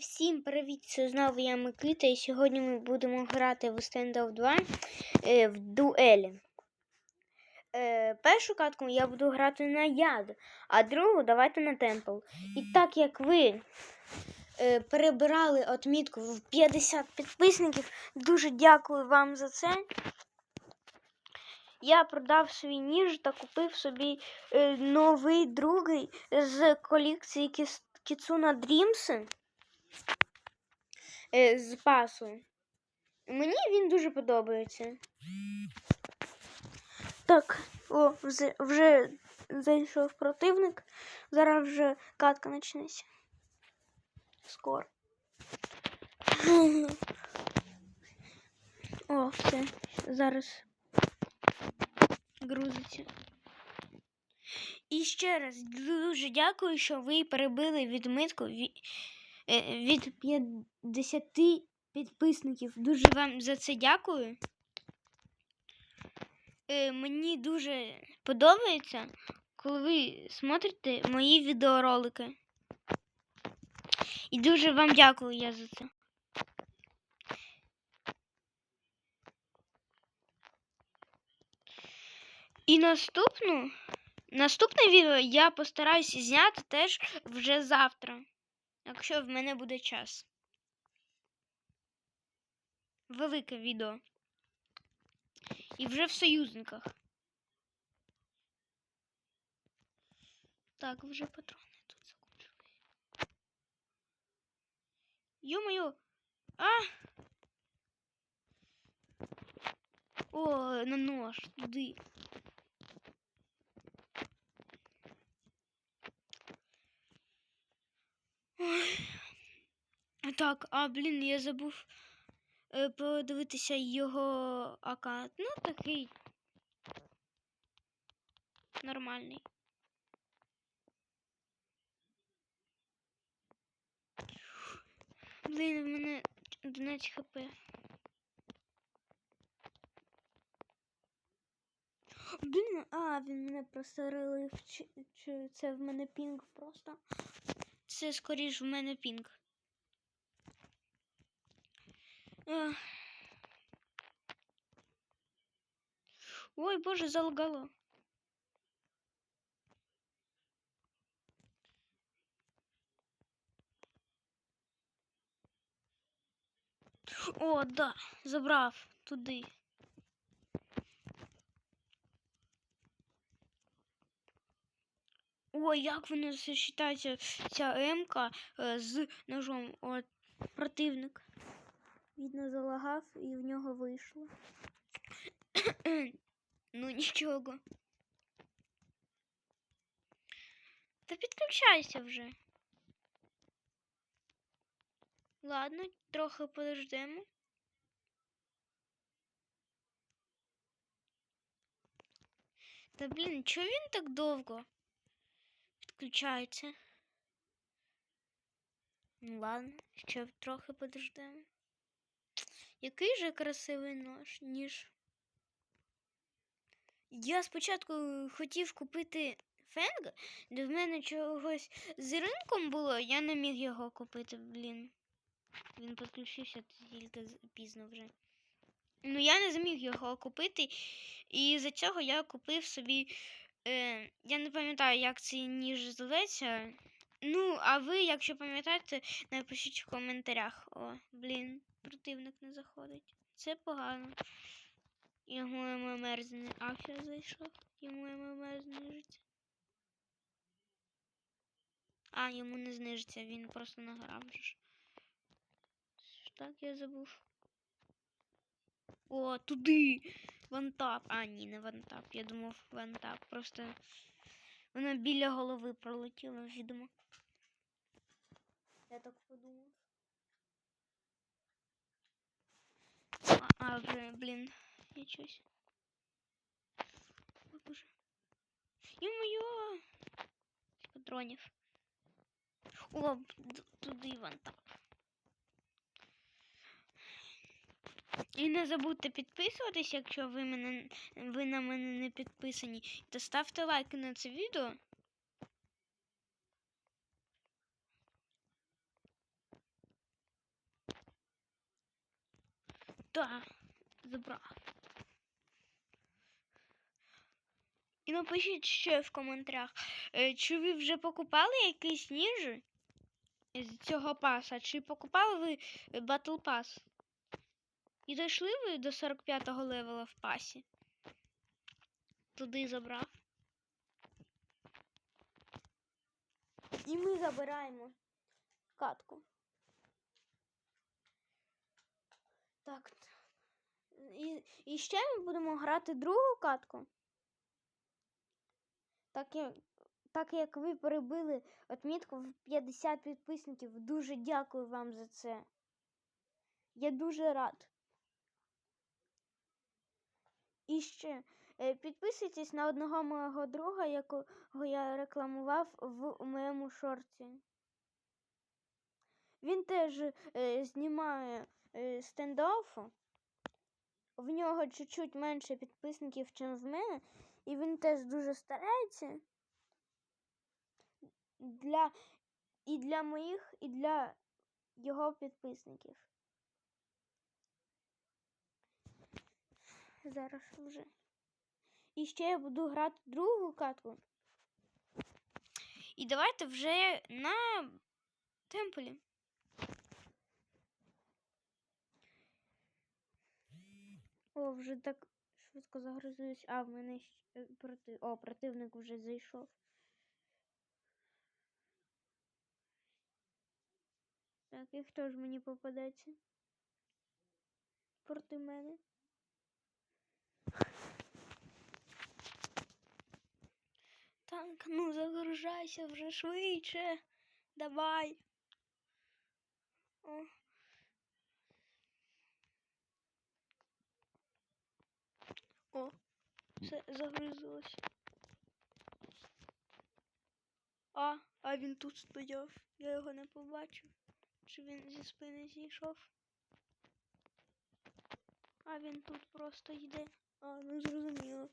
Всім привіт! Це знову я Микита, і сьогодні ми будемо грати в Standoff 2 е, в дуелі. Е, першу катку я буду грати на яд, а другу давайте на темпл. І так як ви е, перебирали отмітку в 50 підписників, дуже дякую вам за це. Я продав свій ніж та купив собі е, новий другий з колекції Кіс- Кіцуна Дрімси з пасу. Мені він дуже подобається. Так, о, вже, зайшов противник. Зараз вже катка почнеться. Скоро. О, все. Зараз грузиться. І ще раз дуже дякую, що ви перебили відмитку ві- е, від 50 підписників. Дуже вам за це дякую. Е, Мені дуже подобається, коли ви смотрите мої відеоролики. І дуже вам дякую я за це. І наступну, наступне відео я постараюся зняти теж вже завтра, якщо в мене буде час. Велике відео. І вже в союзниках. Так, вже патрони тут закончились. Ё-моё! А! О, на нож, туди. Ой. Так, а блін, я забув е, подивитися його аккаунт. Ну, такий нормальний. Блін, в мене 11 хп. Блін, а, він мене просто рилив. Чи, чи це в мене пінг просто? Це скоріш в мене пінг. Ой, боже, залагало. О, да, забрав туди. Ой, як воно сочетається ця М-ка е, з ножом. От противник. Видно, залагав і в нього вийшло. ну нічого. Та підключайся вже. Ладно, трохи подождемо. Та блін, чого він так довго підключається? Ну ладно, ще трохи подождемо. Який же красивий нож, ніж. Я спочатку хотів купити фенг, де в мене чогось з ринком було, я не міг його купити, блін. Він підключився тільки пізно вже. Ну, я не зміг його купити, і за цього я купив собі. Е, я не пам'ятаю, як цей ніж зветься. Ну, а ви, якщо пам'ятаєте, напишіть в коментарях. О, блін, противник не заходить. Це погано. Йому ММР зни... Афія зайшов. Йому ММР знижиться. А, йому не знижиться, він просто награв. Так, я забув. О, туди! Вантап. А, ні, не вантап. Я думав вантап. Просто вона біля голови пролетіла, відомо. Я так подумав. А, а вже, блін, я щось. Ой, боже. Ё-моё! Патронів. О, туди вантап. І не забудьте підписуватись, якщо ви мене, ви на мене не підписані, то ставте лайки на це відео. Так, забрав. І напишіть ще в коментарях, е, чи ви вже покупали якийсь ніж з цього паса, чи покупали ви батл пас? І дійшли ви до 45-го левела в пасі? Туди забрав. І ми забираємо катку. Так. І, і ще ми будемо грати другу катку. Так як, так як ви перебили отмітку в 50 підписників, дуже дякую вам за це. Я дуже рад. І ще е, підписуйтесь на одного мого друга, якого я рекламував в моєму шорті. Він теж е, знімає е, стендофу. В нього чуть-чуть менше підписників, ніж в мене, і він теж дуже старається для і для моїх, і для його підписників. Зараз вже. І ще я буду грати другу катку. І давайте вже на темполі. О, вже так швидко загрузились. А, в мене ще проти... О, противник вже зайшов. Так, і хто ж мені попадеться? Проти мене. Так, ну загружайся вже швидше. Давай. О. О, все загрузилось. А, а він тут стояв. Я його не побачив. Чи він зі спини зійшов? А він тут просто йде. А, ну зрозуміло.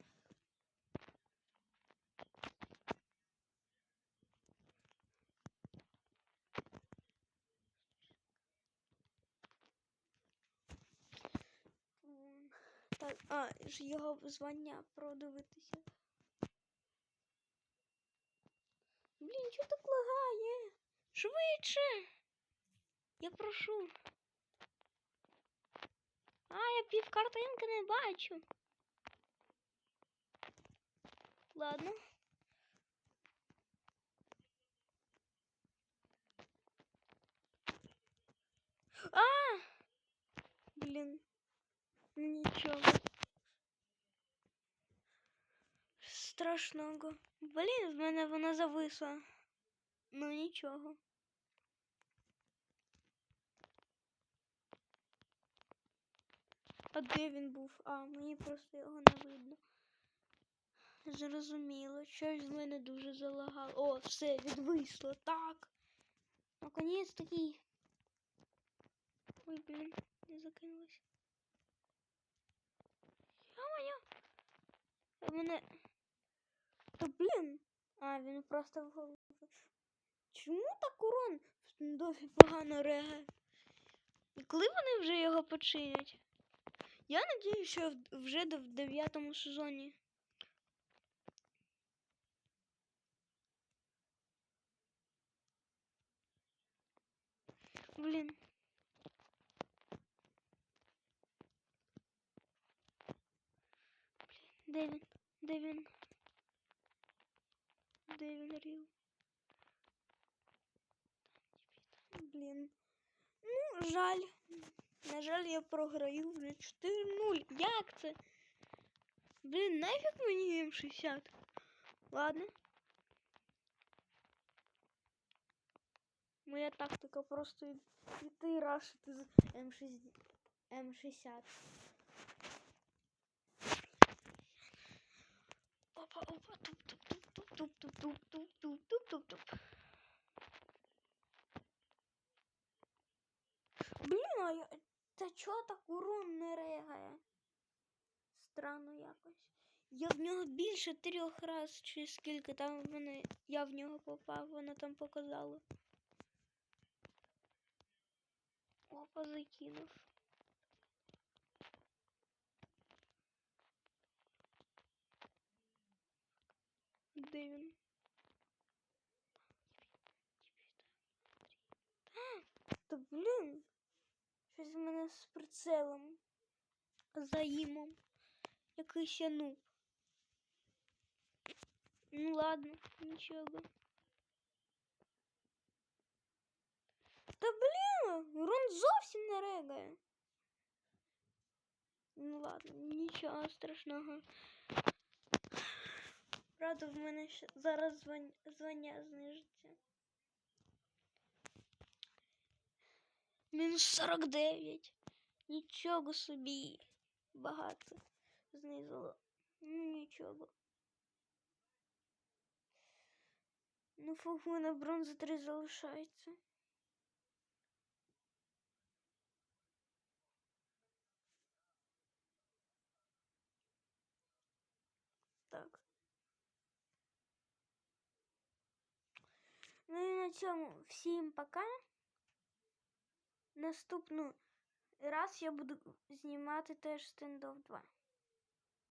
М, Так, а, його звання продивитися. Блін, що так лагає? Швидше! Я прошу. А, я пів картинки не бачу. Ладно. А! Блін. Нічого. Страшного. Блін, в мене вона зависла. Ну нічого. А де він був? А, мені просто його не видно. Зрозуміло, щось з мене дуже залагало. О, все, відвисло. Так. Наконець таки. Ой, блін, не закинулась. Йо-моє. Мене. Та блін. А, він просто в голову. Чому так урон в стендофі погано регає? І коли вони вже його починять? Я надію, що вже в дев'ятому сезоні. Блін. Він? Де він? Де він рів? Блін. Ну, жаль. На жаль, я програю вже 4-0. Як це? Блін, нафіг мені М60. Ладно. Моя тактика просто йти рашити з М60. чого так урон не регає? Странно якось. Я в нього більше трьох раз, чи скільки там мене я в нього попав, воно там показало. Опа, закинув. Де він? Та блін. Щось в мене з прицелом. Заїмом. Якийсь я нуб. Ну ладно, нічого. Та блін, Рон зовсім не регає. Ну ладно, нічого страшного. Правда, в мене зараз звання знижиться. Мінус 49. Нічого собі. Багато знизило. Ну, нічого. Ну, фух, в мене бронза 3 залишається. Так. Ну і на цьому всім пока. Наступну раз я буду знімати теж стендов 2.